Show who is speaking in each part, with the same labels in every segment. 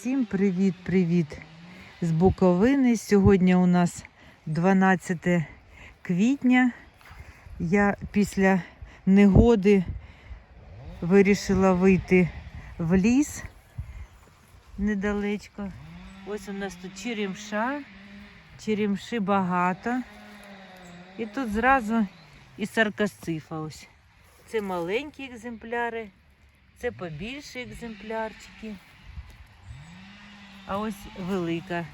Speaker 1: Всім привіт-привіт з Буковини. Сьогодні у нас 12 квітня. Я після негоди вирішила вийти в ліс недалечко. Ось у нас тут черемша, черемши багато. І тут зразу і саркасцифа ось. Це маленькі екземпляри, це побільші екземплярчики. А ось велика,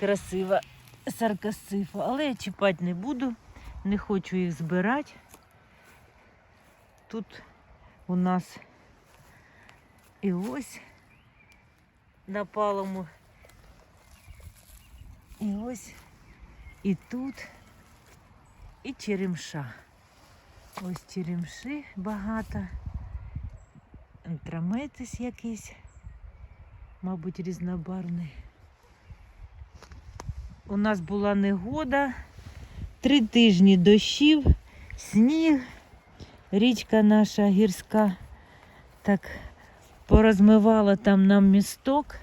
Speaker 1: красива саркасцифа. Але я чіпати не буду, не хочу їх збирати. Тут у нас і ось на палому. І ось і тут, і черемша. Ось черемши багато. Ентраметис якийсь, мабуть, різнобарвний. У нас була негода, три тижні дощів, сніг, річка наша гірська так порозмивала там нам місток.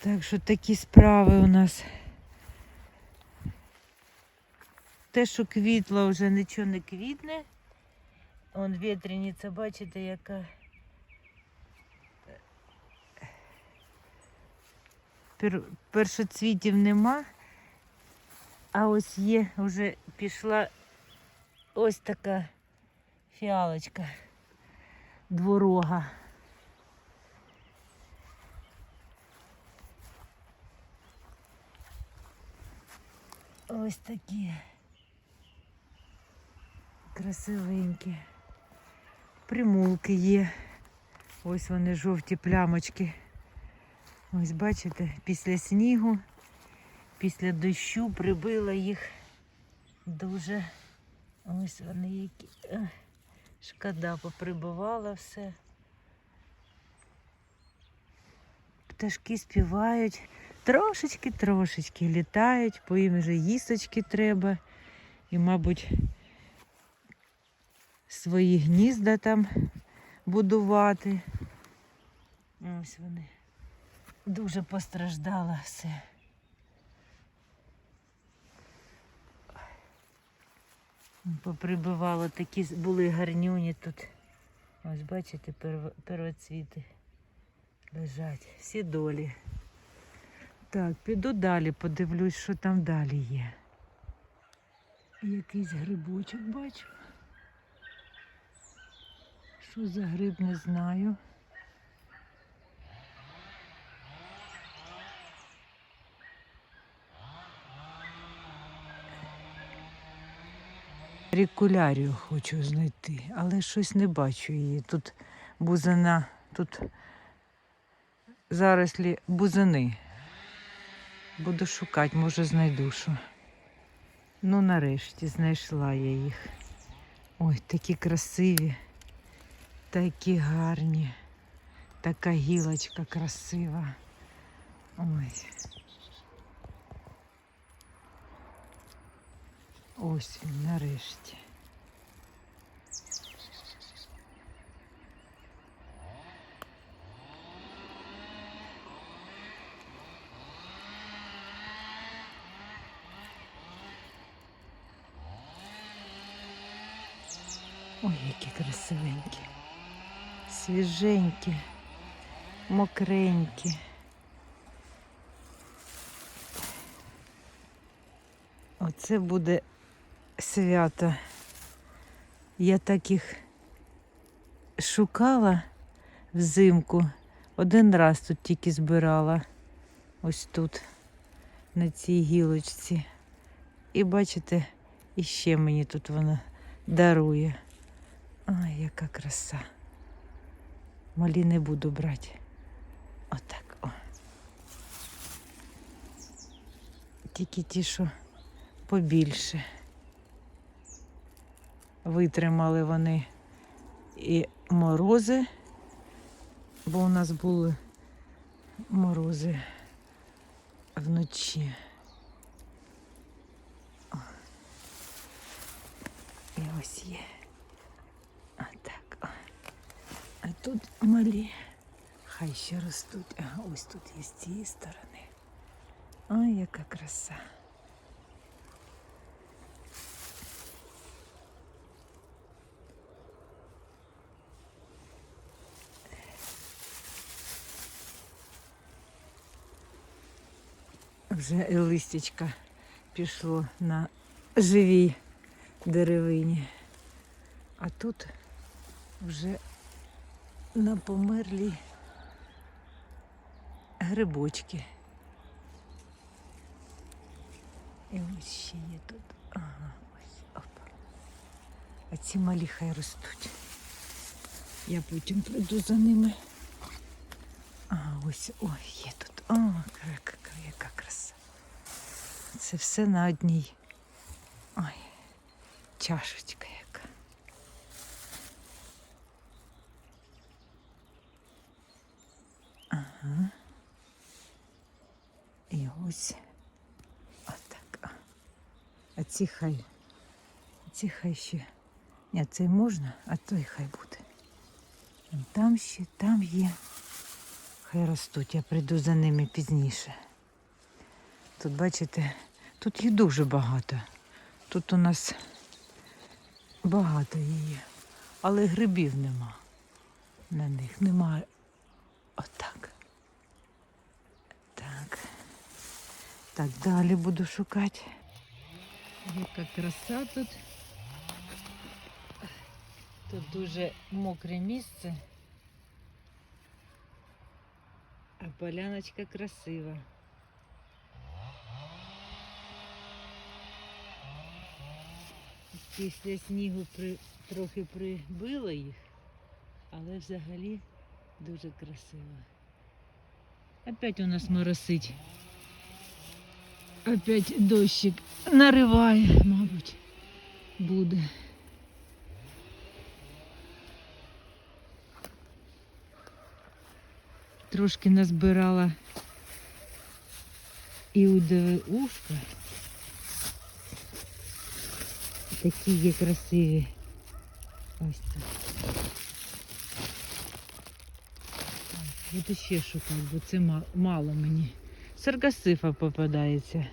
Speaker 1: Так що такі справи у нас. Те, що квітло, вже нічого не квітне. Вон вітряниця, бачите, яка. Пер... Першоцвітів нема, а ось є, вже пішла ось така фіалочка дворога. Ось такі красивенькі. Примулки є. Ось вони жовті плямочки. Ось бачите, після снігу, після дощу прибила їх дуже. Ось вони які. Шкода поприбивала все. Пташки співають, трошечки-трошечки літають, бо їм вже їсточки треба. І, мабуть, свої гнізда там будувати. Ось вони. Дуже постраждало все. Поприбивало такі були гарнюні тут. Ось бачите, первоцвіти лежать. Всі долі. Так, піду далі, подивлюсь, що там далі є. Якийсь грибочок бачу. Що за гриб, не знаю. Рікулярію хочу знайти, але щось не бачу її. Тут бузина, тут зарослі бузини. Буду шукати, може знайду що. Ну, нарешті знайшла я їх. Ой, такі красиві, такі гарні. Така гілочка красива. Ой. Ось він нарешті. Ой, які красивенькі, свіженькі, мокренькі. Оце буде свято. Я так їх шукала взимку. Один раз тут тільки збирала. Ось тут, на цій гілочці. І бачите, іще мені тут вона дарує. Ай, яка краса. Малі не буду брати. Отак. О. Тільки ті, що побільше. Витримали вони і морози, бо у нас були морози вночі. І ось є. А так. А тут малі. хай ще ростуть. А ось тут є з цієї сторони. Ой, яка краса. Вже листячка пішло на живій деревині. А тут вже на померлій грибочки. І ось ще є тут. Ага, ось опа. А ці малі хай ростуть. Я потім прийду за ними. А, ось, ой, є тут. О, яка, краса. Це все на одній. Ой, чашечка яка. Ага. І ось отак. А ці хай. Ці хай ще. Ні, цей можна, а той хай буде. Там ще, там є. Хай ростуть, я прийду за ними пізніше. Тут, бачите, тут їх дуже багато. Тут у нас багато її, але грибів нема. На них немає. Отак. Так. Так, далі буду шукати. Яка краса тут. Тут дуже мокре місце. А поляночка красива. Після снігу при, трохи прибило їх, але взагалі дуже красиво. Опять у нас моросить. Опять дощик нариває, мабуть, буде. Трошки назбирала іудове ушко. Такі є красиві. Ось. Так, Буду ще шукати, бо це мало мені. Саргасифа попадається.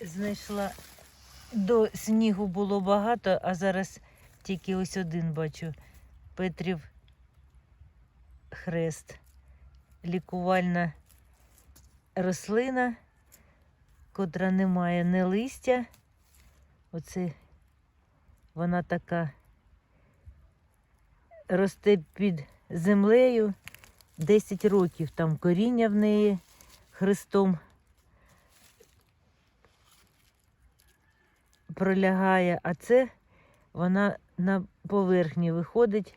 Speaker 1: Знайшла до снігу було багато, а зараз тільки ось один бачу. Петрів хрест. Лікувальна рослина, котра не має не листя. Оце вона така росте під землею. 10 років там коріння в неї хрестом пролягає, а це вона на поверхні виходить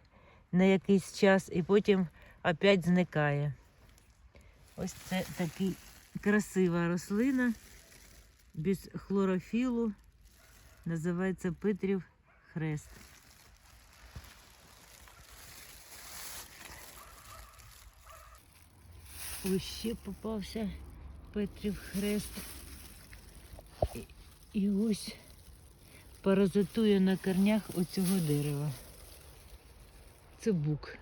Speaker 1: на якийсь час і потім опять зникає. Ось це такий красива рослина без хлорофілу. Називається Петрів хрест. Ось ще попався Петрів хрест. І ось паразитує на корнях оцього дерева. Це бук.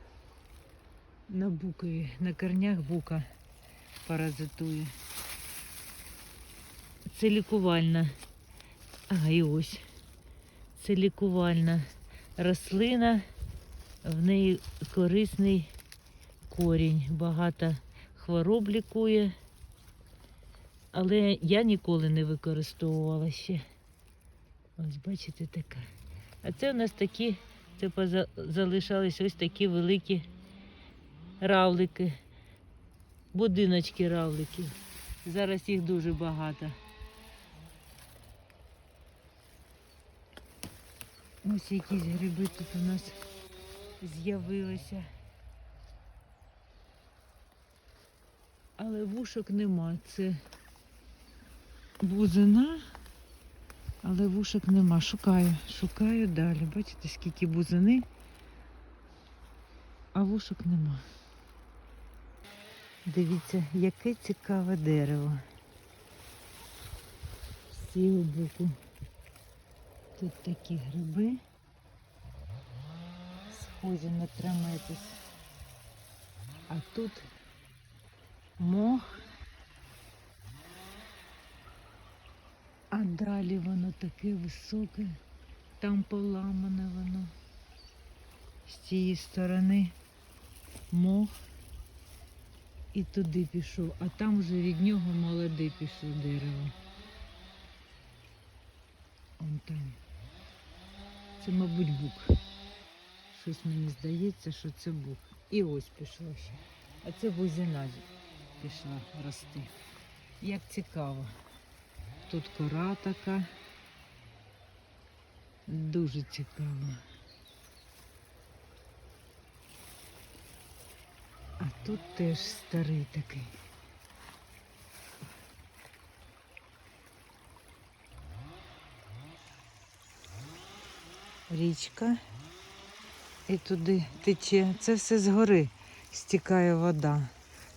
Speaker 1: На букові, на корнях бука паразитує. Це лікувальна. А, і ось. Це лікувальна рослина. В неї корисний корінь. Багато хвороб лікує. Але я ніколи не використовувала ще. Ось бачите така. А це у нас такі, це залишались ось такі великі равлики, будиночки равликів. Зараз їх дуже багато. Ось якісь гриби тут у нас з'явилися. Але вушок нема. Це бузина, але вушок нема. Шукаю, шукаю далі. Бачите, скільки бузини, а вушок нема. Дивіться, яке цікаве дерево. З цього боку. Тут такі гриби. схожі на траметис. А тут мох. А далі воно таке високе, там поламане воно. З цієї сторони мох і туди пішов, а там вже від нього молоде пішло дерево. Он там. Це, мабуть, бук. Щось мені здається, що це бук. І ось пішло ще. А це бузина пішла рости. Як цікаво. Тут кора така. Дуже цікаво. А тут теж старий такий. Річка. І туди тече. Це все згори стікає вода.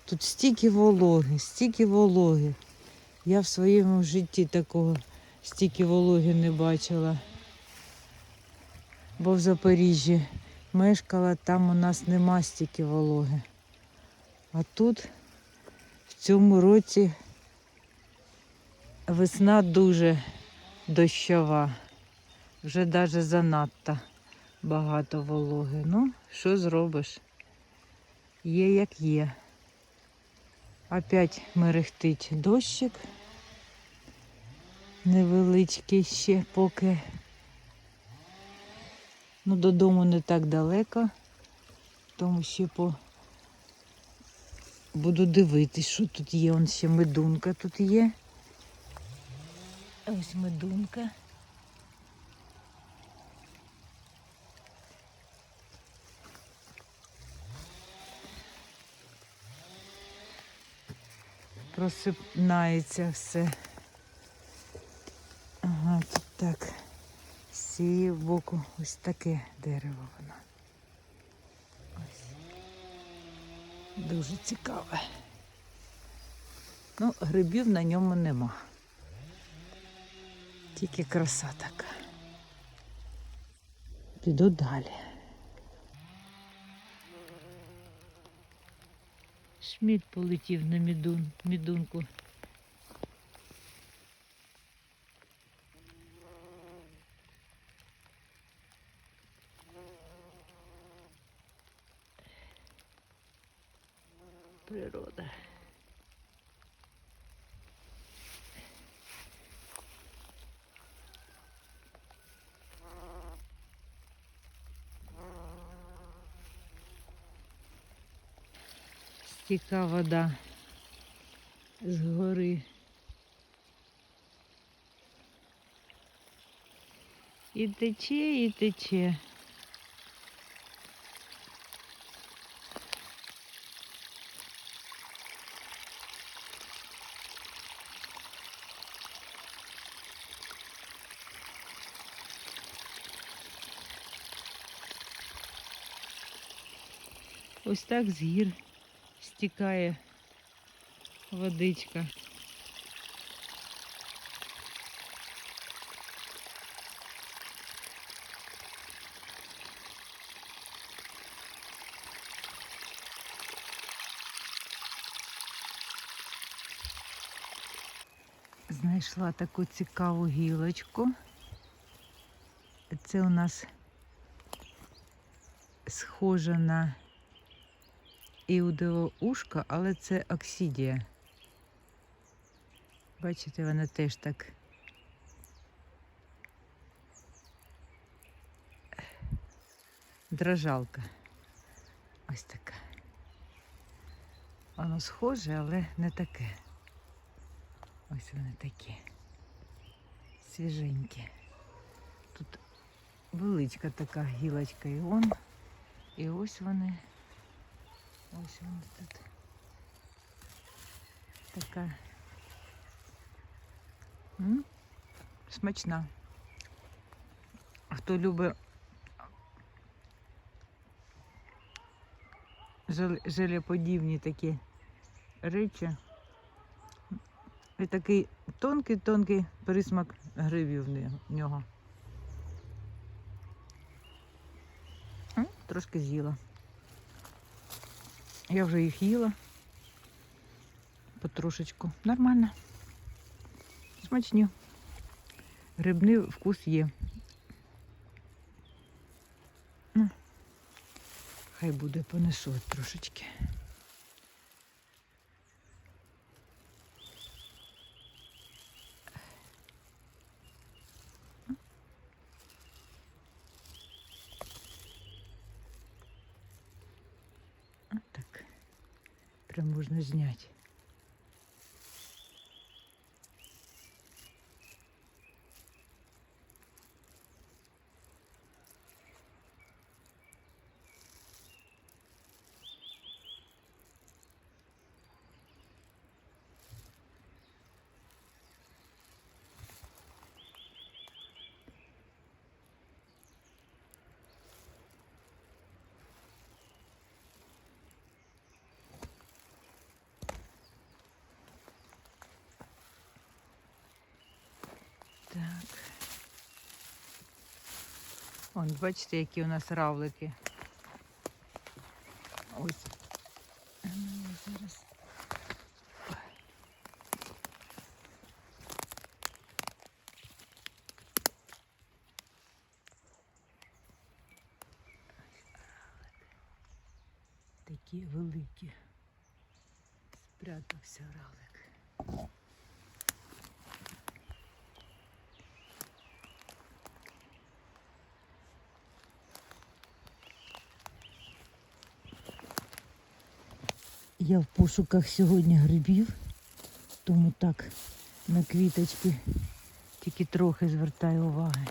Speaker 1: Тут стільки вологи, стільки вологи. Я в своєму житті такого стільки вологи не бачила. Бо в Запоріжжі мешкала, там у нас нема стільки вологи. А тут в цьому році весна дуже дощова. Вже навіть занадто багато вологи. Ну, що зробиш? Є як є. Опять мерехтить дощик. Невеличкий ще поки. Ну, додому не так далеко, тому ще по буду дивитись, що тут є. Он ще медунка тут є. Ось медунка. Просипнається все. Ага, тут так. З цієї боку ось таке дерево воно. Дуже цікаве. Ну, грибів на ньому нема. Тільки краса така. Піду далі. Шміт полетів на мідун, мідунку. Стіка вода з гори. І тече, і тече. Ось так з гір стікає водичка. Знайшла таку цікаву гілочку. Це у нас схоже на іудове ушко, але це оксидія. Бачите, вона теж так. Дрожалка. Ось така. Воно схоже, але не таке. Ось вони такі. Свіженькі. Тут величка така гілочка і он. І ось вони. Ось вона тут. Така. М? Смачна. Хто любить желеподібні такі речі. І такий тонкий-тонкий присмак грибів в нього. М, трошки з'їла. Я вже їх їла. Потрошечку. Нормально. Смачні. Грибний вкус є. Ну, хай буде понесу трошечки. Прям можна зняти. Так. Вон, бачите, які у нас равлики. Ось. А ну, я зараз. Такі великі. Спрятався равлик. Я в пошуках сьогодні грибів, тому так на квіточки тільки трохи звертаю уваги.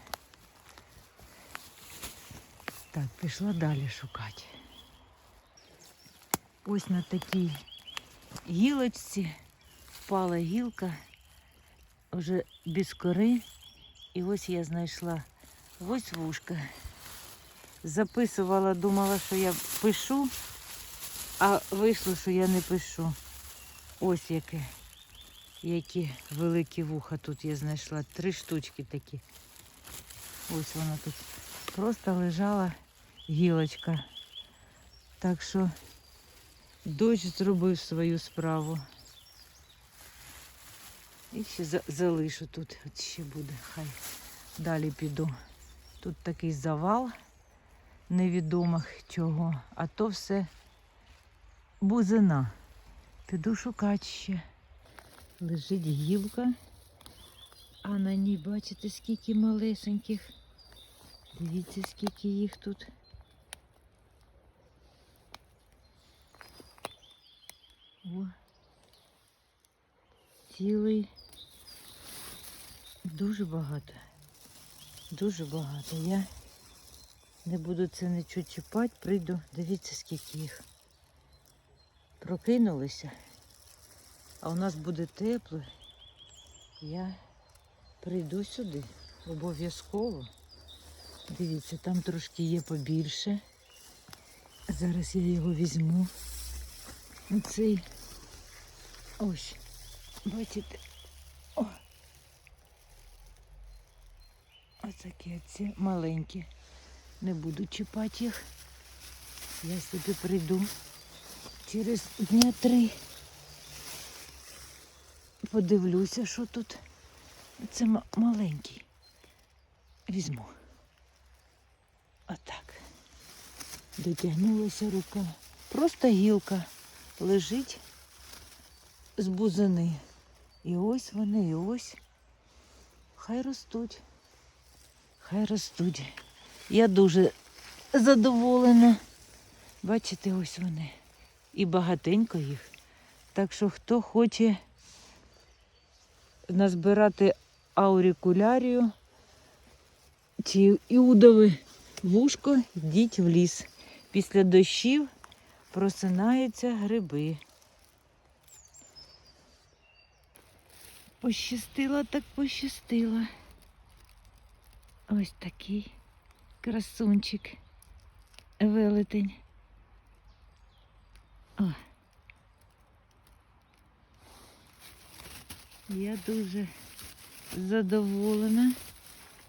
Speaker 1: Так, пішла далі шукати. Ось на такій гілочці впала гілка вже без кори. І ось я знайшла ось вушка. Записувала, думала, що я пишу. А вийшло, що я не пишу. Ось яке. Які великі вуха тут я знайшла. Три штучки такі. Ось вона тут. Просто лежала гілочка. Так що дощ зробив свою справу. І ще за- залишу тут. От ще буде. Хай далі піду. Тут такий завал невідомих чого. А то все бузина. Піду шукати ще. Лежить гілка, а на ній бачите, скільки малесеньких. Дивіться, скільки їх тут. О, цілий. Дуже багато. Дуже багато. Я не буду це нічого чіпати, прийду. Дивіться, скільки їх прокинулися, а у нас буде тепло, я прийду сюди обов'язково. Дивіться, там трошки є побільше. Зараз я його візьму. Оцей ось, бачите, о. Оцякі ці маленькі. Не буду чіпати їх. Я собі прийду через дня три. Подивлюся, що тут. Це маленький. Візьму. Отак. Дотягнулася рука. Просто гілка лежить з бузини. І ось вони, і ось. Хай ростуть. Хай ростуть. Я дуже задоволена. Бачите, ось вони. І багатенько їх. Так що хто хоче назбирати аурикулярію чи іудове вушко, йдіть в ліс. Після дощів просинаються гриби. Пощастило так пощастило. Ось такий красунчик. Велетень. Я дуже задоволена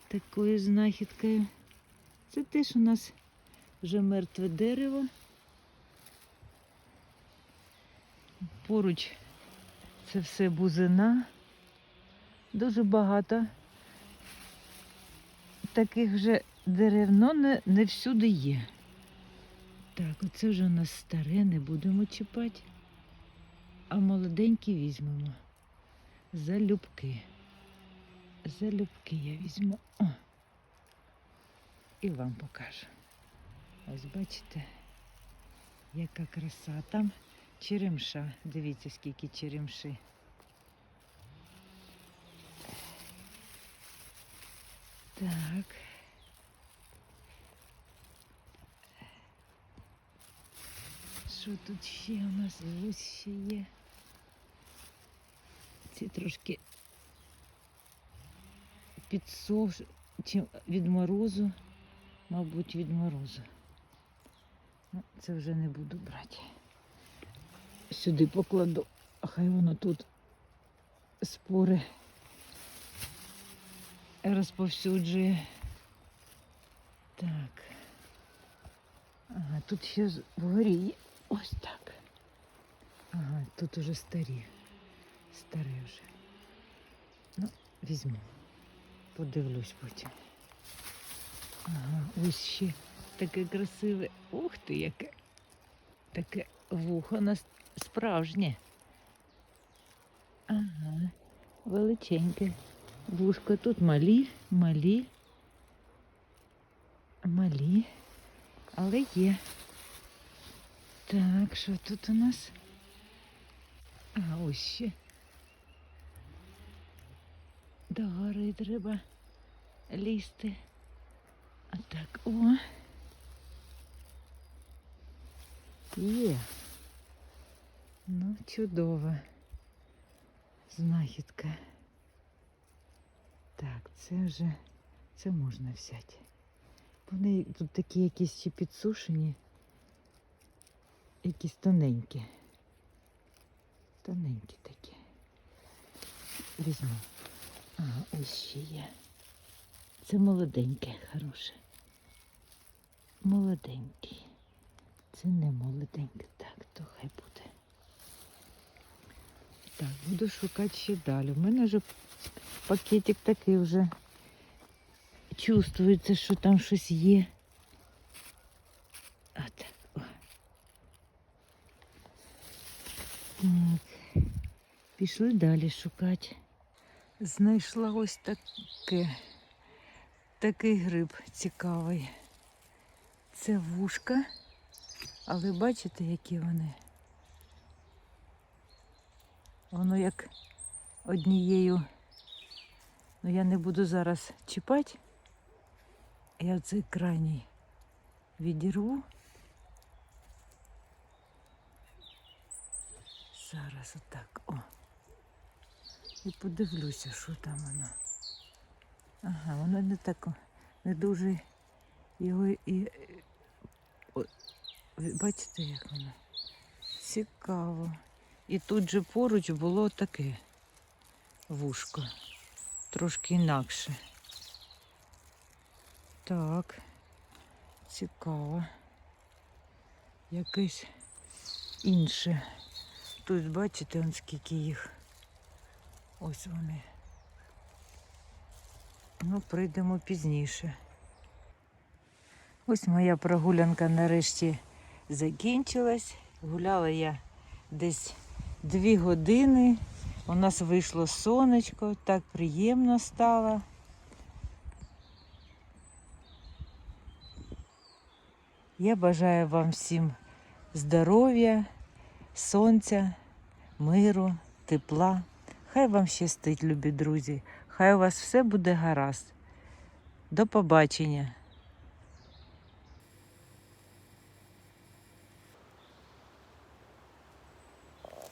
Speaker 1: такою знахідкою. Це теж у нас вже мертве дерево. Поруч це все бузина. Дуже багато таких вже дерев, но не, не всюди є. Так, оце вже у нас старе, не будемо чіпати. А молоденькі візьмемо. Залюбки. Залюбки я візьму. О. І вам покажу. Ось бачите, яка краса. Там черемша. Дивіться, скільки черемши. Так. Що тут ще у нас ось ще є? Ці трошки підсох від морозу, мабуть, від морозу. Ну, це вже не буду брати. Сюди покладу, а хай воно тут спори розповсюджує. Так. Ага, тут ще вгорі є. Ось так. Ага, тут уже старі. Старі вже. Ну, візьму. Подивлюсь потім. Ага, ось ще таке красиве. Ух ти, яке. Таке вухо нас справжнє. Ага, величеньке. Вушка тут малі, малі. Малі. Але є. Так, що тут у нас? А ось ще. До гори треба лізти. А так, о. Є. Ну, чудова знахідка. Так, це вже це можна взяти. Вони тут такі якісь ще підсушені, якісь тоненькі. Тоненькі такі. Візьму. Ага, ось ще є. Це молоденьке, хороше. Молоденький. Це не молоденьке. Так, то хай буде. Так, буду шукати ще далі. У мене вже пакетик такий вже чувствується, що там щось є. А так. О. Так. Пішли далі шукати. Знайшла ось таке. Такий гриб цікавий. Це вушка, але бачите, які вони? Воно як однією. Ну я не буду зараз чіпати. Я цей крайній відірву. Зараз отак. О. І подивлюся, що там воно. Ага, воно не так, не дуже його і. О, бачите, як воно? Цікаво. І тут же поруч було таке вушко. Трошки інакше. Так, цікаво. Якесь інше. Тут бачите, он скільки їх. Ось вони. Ну, прийдемо пізніше. Ось моя прогулянка нарешті закінчилась. Гуляла я десь дві години. У нас вийшло сонечко, так приємно стало. Я бажаю вам всім здоров'я, сонця, миру, тепла. Хай вам щастить, любі друзі. Хай у вас все буде гаразд. До побачення.